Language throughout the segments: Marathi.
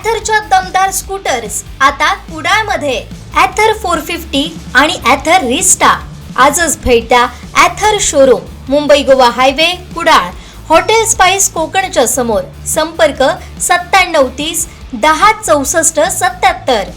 ॲथरच्या दमदार स्कूटर्स आता कुडाळमध्ये. ॲथर फोर फिफ्टी आणि ॲथर रिस्टा आजच भेट द्या Ather showroom Mumbai Goa highway Kudal. Hotel spice कोकणच्या समोर. संपर्क सत्त्याण्णव तीस दहा चौसष्ट सत्याहत्तर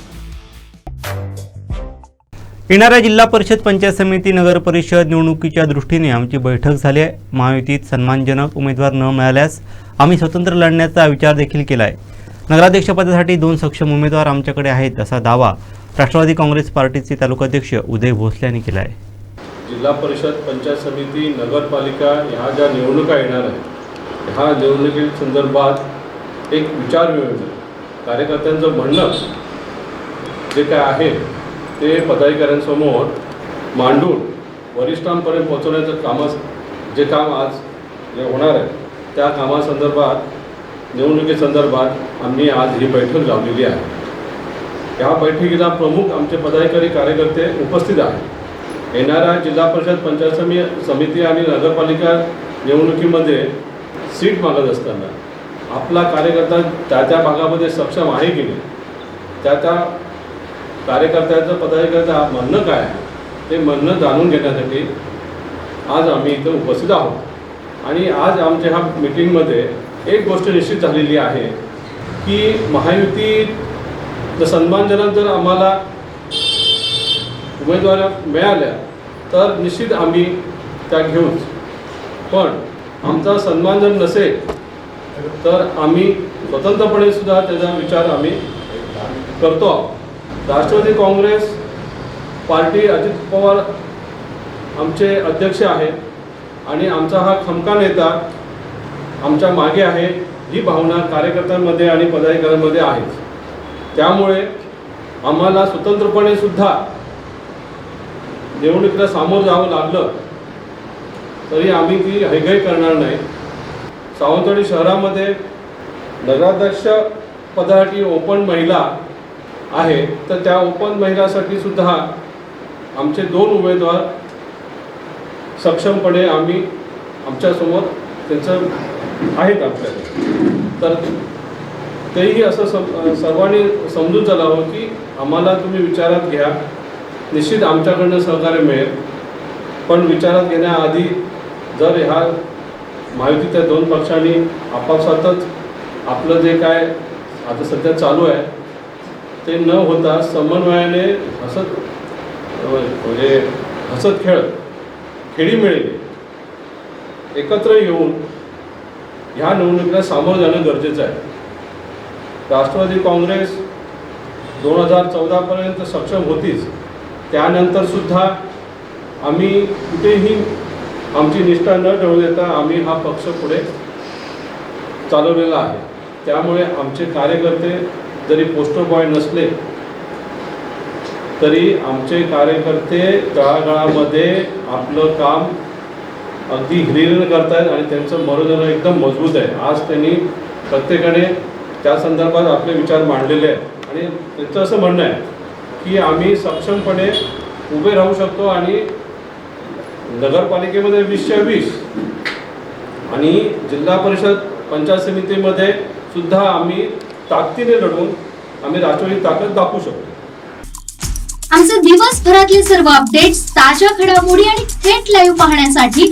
येणाऱ्या जिल्हा परिषद पंचायत समिती नगर परिषद निवडणुकीच्या दृष्टीने आमची बैठक झाली आहे. महायुतीत सन्मानजनक उमेदवार न मिळाल्यास आम्ही स्वतंत्र लढण्याचा विचार देखील केला आहे. नगराध्यक्षपदासाठी दोन सक्षम उमेदवार आमच्याकडे आहेत असा दावा राष्ट्रवादी काँग्रेस पार्टीचे तालुकाध्यक्ष उदय भोसले यांनी केला आहे जिल्हा परिषद पंचायत समिती नगरपालिका ह्या ज्या निवडणुका येणार आहेत ह्या निवडणुकी संदर्भात एक विचार मिळवणं कार्यकर्त्यांचं म्हणणं जे काय आहे ते पदाधिकाऱ्यांसमोर मांडून वरिष्ठांपर्यंत पोहोचवण्याचं कामं जे काम आज जे होणार आहे त्या कामासंदर्भात निवडणुकीसंदर्भात आम्ही आज ही बैठक लावलेली आहे. या बैठकीला प्रमुख आमचे पदाधिकारी कार्यकर्ते उपस्थित आहेत. येणाऱ्या जिल्हा परिषद पंचायत समी समिती आणि नगरपालिका निवडणुकीमध्ये सीट मागत असताना आपला कार्यकर्ता त्या त्या भागामध्ये सक्षम आहे की नाही? त्या त्या कार्यकर्त्याचं पदाधिकाऱ्याचं म्हणणं काय आहे? ते म्हणणं जाणून घेण्यासाठी आज आम्ही इथं उपस्थित आहोत. आणि आज आमच्या ह्या मिटिंगमध्ये एक गोष्ट निश्चित झालेली आहे की महायुतीत सन्मानजनक जर आम्हाला उमेदवाऱ्या मिळाल्या तर निश्चित आम्ही त्या घेऊच पण आमचा सन्मान जर नसेल तर आम्ही स्वतंत्रपणे सुद्धा त्याचा विचार आम्ही करतो राष्ट्रवादी काँग्रेस पार्टी अजित पवार आमचे अध्यक्ष आहेत आणि आमचा हा खमका नेता आमच्या मागे आहे ही भावना कार्यकर्त्यांमध्ये आणि पदाधिकाऱ्यांमध्ये आहेच त्यामुळे आम्हाला स्वतंत्रपणे सुद्धा निवडणुकीला सामोरं जावं लागलं तरी आम्ही ती हैगय करणार नाही. सावंतवाडी शहरामध्ये नगराध्यक्ष पदासाठी ओपन महिला आहे तर त्या ओपन महिलासाठी सुद्धा आमचे दोन उमेदवार सक्षमपणे आम्ही आमच्यासमोर त्यांचं आहेत आपल्याकडे तर तेही असं सम सर्वांनी समजून चालावं की आम्हाला तुम्ही विचारात घ्या. निश्चित आमच्याकडनं सहकार्य मिळेल. पण विचारात घेण्याआधी जर ह्या महायुतीच्या दोन पक्षांनी आपापसातच आपलं जे काय आता सध्या चालू आहे ते न होता समन्वयाने हसत म्हणजे हसत खेळत खेळी मिळेल एकत्र येऊन ह्या निवडणुकीला सामोरं जाणं गरजेचं आहे. राष्ट्रवादी काँग्रेस दोन हजार चौदापर्यंत सक्षम होतीच. त्यानंतर सुद्धा आम्ही कुठेही आमची निष्ठा न ठेवू देता आम्ही हा पक्ष पुढे चालवलेला आहे. त्यामुळे आमचे कार्यकर्ते जरी पोस्टर बॉय नसले तरी आमचे कार्यकर्ते तळागाळामध्ये आपलं काम अगदी हिरिरीनं करतायत आणि त्यांचं मनोधन एकदम मजबूत आहे. आज त्यांनी प्रत्येकाने त्या संदर्भात आपले विचार मांडलेले आहेत. आणि त्यांचं असं म्हणणं आहे की आम्ही सक्षमपणे उभे राहू शकतो आणि नगरपालिकेमध्ये वीसशे वीस आणि जिल्हा परिषद पंचायत समितीमध्ये सुद्धा आम्ही ताकदीने लढून आम्ही राष्ट्रवादी ताकद दाखवू शकतो. आमचे दिवसभरातले सर्व अपडेट्स ताज्या घडामोडी आणि थेट लाईव्ह पाहण्यासाठी